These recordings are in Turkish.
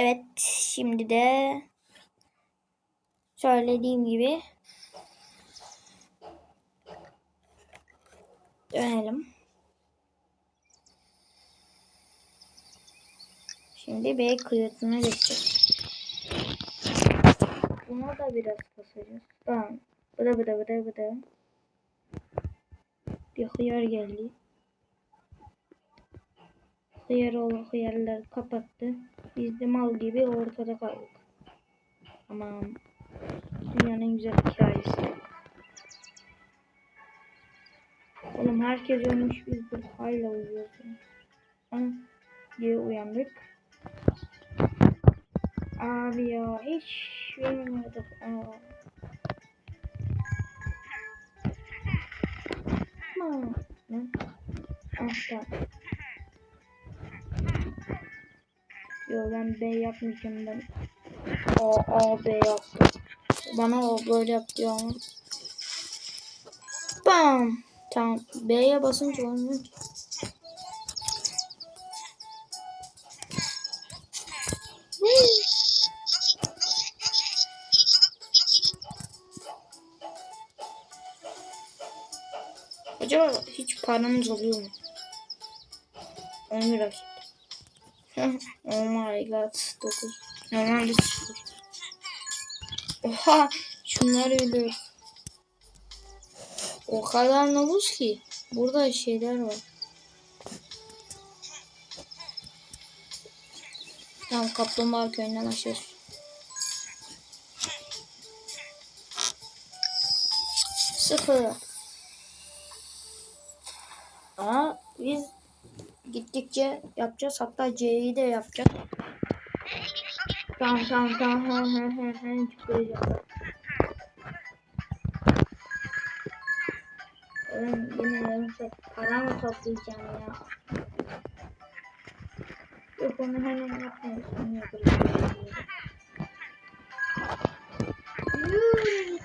Evet şimdi de söylediğim gibi dönelim. Şimdi B kıyısına geçeceğiz. Buna da biraz kasacağız. Tamam. Bıda bıda bıda bıda. Bir hıyar geldi. Hıyar olan hıyarları kapattı. Biz de mal gibi ortada kaldık. Aman. Dünyanın en güzel hikayesi. Oğlum herkes ölmüş biz de hala uyuyoruz. Ana diye uyandık. Abi ya hiç. Aman. Ne? Ah tamam. Yo ben B yapmayacağım ben. A, A, B yaptım. Bana o böyle yaptı ya. Bam. Tamam. B'ye basınca olmuyor. Acaba hiç paramız oluyor mu? 10 lira. oh my god. 9. Normalde 0. Oha. Şunlar ölüyor. O kadar nabuz ki. Burada şeyler var. Tamam kaplumbağa köyünden başlıyoruz. Sıfır. Ama biz gittikçe yapacağız. Hatta C'yi de yapacağız. Tamam tamam tamam. He he he he. Çıkacağım. Oğlum yine yarımsa para mı toplayacağım ya? Yok onu hemen yapmayız. Onu yaparız. Yuuu.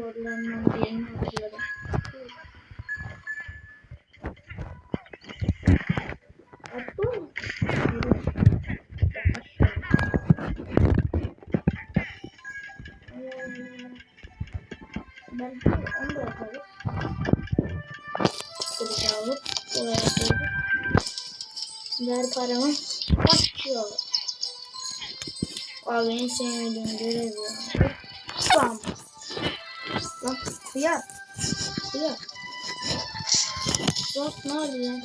Zorlanan birini atıyorum. Attı mı? Ben onu da yaparız. Buraya alıp buraya koyduk. Ver paramı. Kaçıyor. Abi en sevmediğim görev ya. Bam. Lan kıyar. Kıyar. Bak ne oluyor?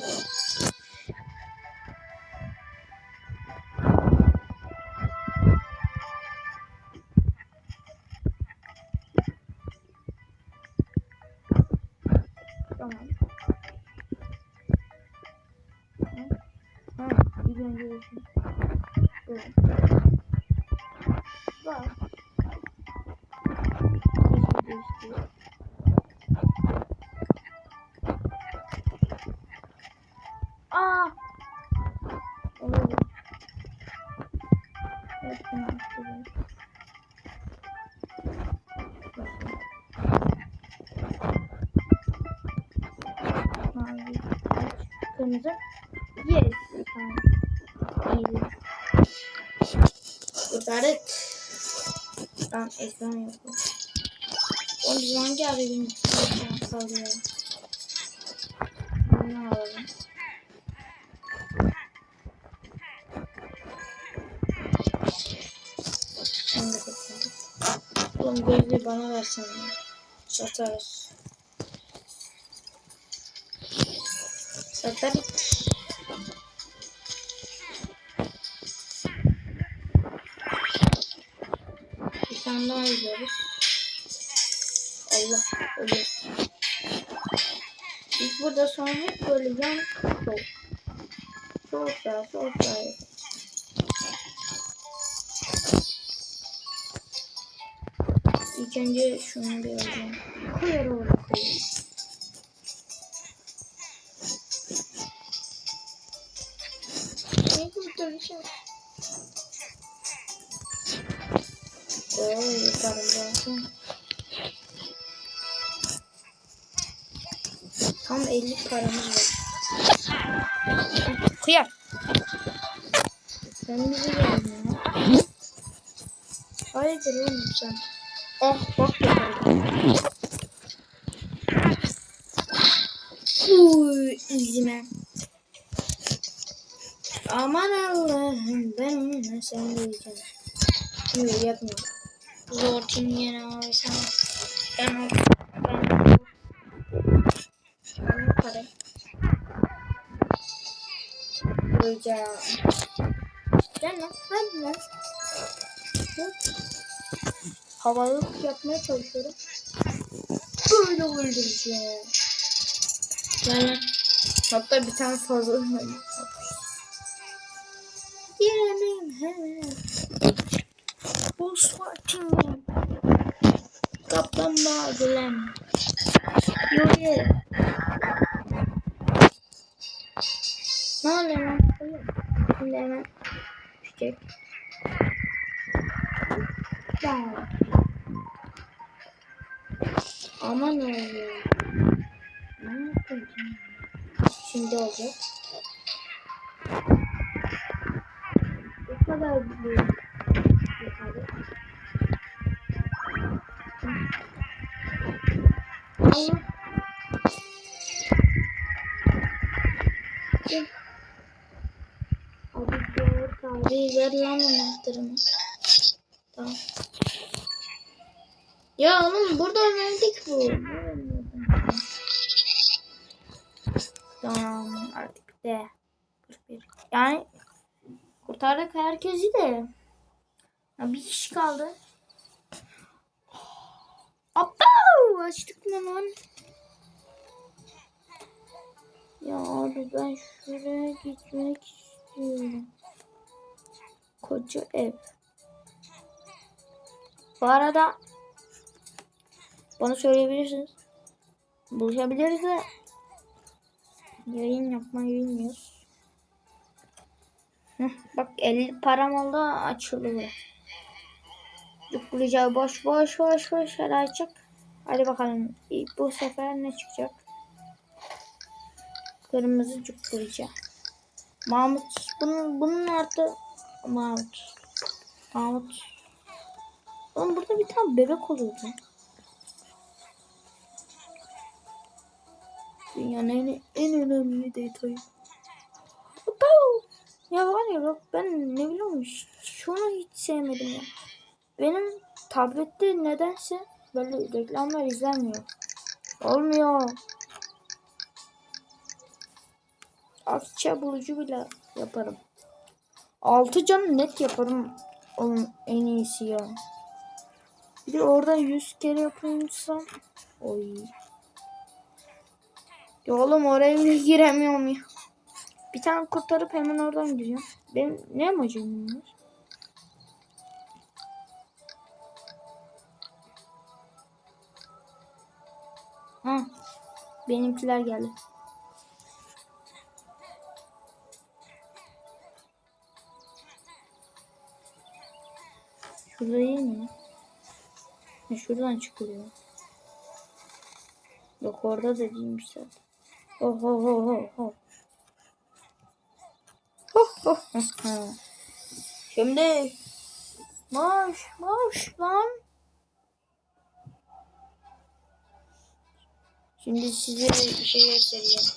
Tamam. Ha. Kırmızı. Yes. İyi. Kurtardık. Tamam ekran yok. Oğlum biz hangi ekran kalıyor? Bunu alalım. Da kurtardık. Oğlum gözlüğü bana versen ya. Satarız. Satarız. Bir tane daha izliyoruz. Allah ölüyor. Biz burada sonra hep böyle yan sol. Sol sağ sol sağ. İlk önce şunu bir alalım. Koyar oraya koyayım. Kurtaracağım? Oo. Tam 50 paramız var. Kıyar. Sen bizi geldin ya. Hayırdır oğlum sen? Oh bak yaparım. Ben onunla seni diyeceğim. Şimdi yapma. Zor yine abi sen. Ben. Ben. Ben para. Koyacağım. Gel lan. Hadi lan. Havalık yapmaya çalışıyorum. Böyle öldüreceğim. Gel lan. Hatta bir tane fazla Yerim he. Bu swatting. Kaplumbağa gülem. Yoye. Ne oluyor lan? Şimdi hemen çiçek. Ya. Aman oluyor. Ne yapacağım? Şimdi olacak. Kadar büyük. Gel. Abi gör abi ver lan anahtarımı. Tamam. Ya oğlum burada verdik bu. Tamam artık de. 41. Yani kurtardık herkesi de. Ya bir kişi kaldı. Hoppa! Açtık mı lan? Ya abi ben şuraya gitmek istiyorum. Koca ev. Bu arada bana söyleyebilirsiniz. Buluşabiliriz de yayın yapmayı bilmiyoruz. Bak 50 param oldu açılıyor. Yuklayacak boş boş boş boş her açık. Hadi bakalım bu sefer ne çıkacak? Kırmızı cuklayacak. Mahmut bunun bunun artı Mahmut. Mahmut. Oğlum burada bir tane bebek oluyordu. Dünyanın en, en önemli detayı. Pow! Ya var ya bak ben ne biliyorum şunu hiç sevmedim ya. Benim tablette nedense böyle reklamlar izlenmiyor. Olmuyor. Akça bulucu bile yaparım. 6 can net yaparım. Onun en iyisi ya. Bir de oradan 100 kere yapıyorsam. Oy. Ya oğlum oraya bile giremiyorum ya. Bir tane kurtarıp hemen oradan gireceğim. Benim ne amacım var? Ha. Benimkiler geldi. Şurada değil mi? Ha, şuradan çıkılıyor. Yok orada da değilmiş zaten. Oh oh oh oh oh. Şimdi marş marş lan. Şimdi size bir şey göstereceğim.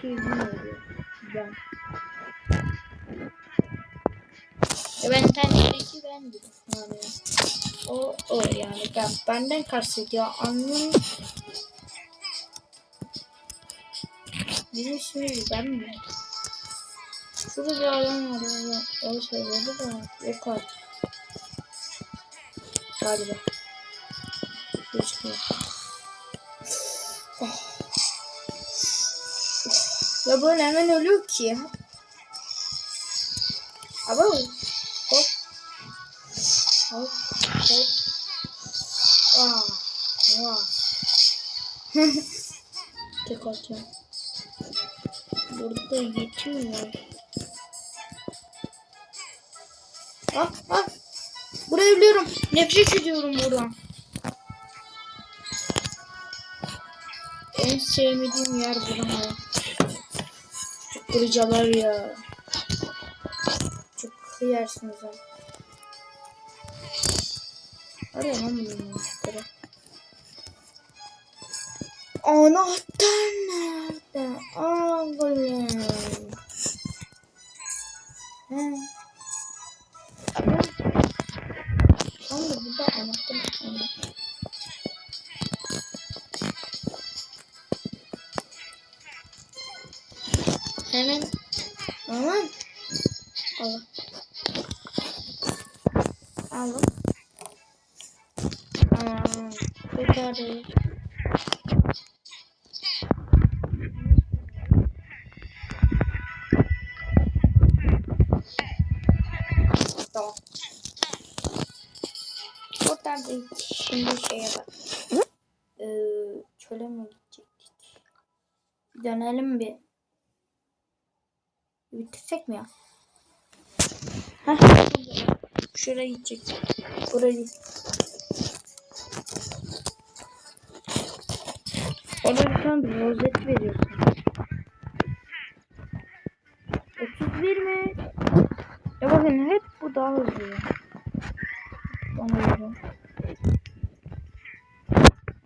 Şey bilmiyorum. Ben. Ben internetteki bendim. Yani o o yani ben benden kastediyor. Anladın Bizim şimdi ben mi? Şurada bir alan var. O söyledi de yok artık. Galiba. Ya böyle hemen ölüyor ki. Abo. Hop. Hop. Hop. Aa. Aa. Tek atacağım. Burada yetmiyor. Ah ah. Burayı biliyorum. Nefret ediyorum buradan. En sevmediğim yer burası. Çok kırıcılar ya. Çok kıyarsınız ha. Arıyor lan bunu anahtarı. Anahtar nerede? Oğlum. He. Hemen aman al. Al. Aman kurtardı. Tamam. Kurtardı. Şimdi şeye bak. Ee, çöle mi gidecektik? Dönelim bir. Bitirsek mi ya? Heh. Şuraya gidecek. Buraya değil. Orada bir tane rozet veriyorsun. 31 mi? Ya bakın hep bu daha hızlı. Bana göre.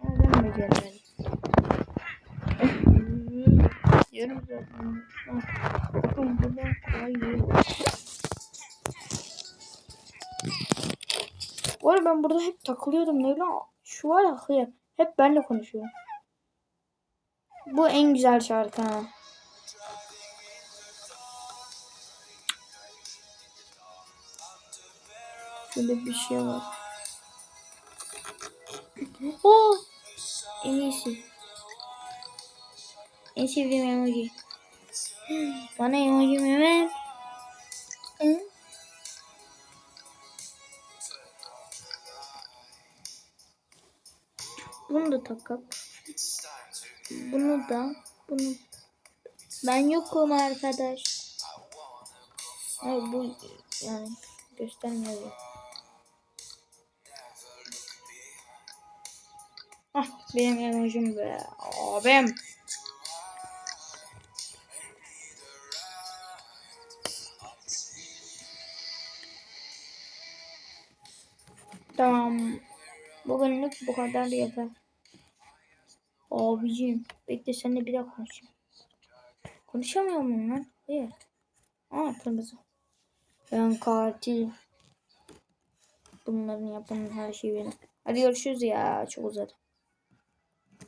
Ama ben değil. Bu arada ben burada hep takılıyordum ne bileyim. Şu var ya hıyar. Hep benle konuşuyor. Bu en güzel şarkı ha. Şöyle bir şey var. Oo! En iyisi. En sevdiğim emoji. Bana emojimi ver. Hı? Bunu da takak. Bunu da. Bunu. Ben yokum arkadaş. Ay bu yani göstermiyor. Ah benim emojim be. Abim. Tamam. Bugünlük bu kadar yeter. Abicim. Bekle seninle bir daha konuşayım. Konuşamıyor muyum lan? Hayır. Aa kırmızı. Ben katil. Bunların yapan her şey benim. Hadi görüşürüz ya. Çok uzadı.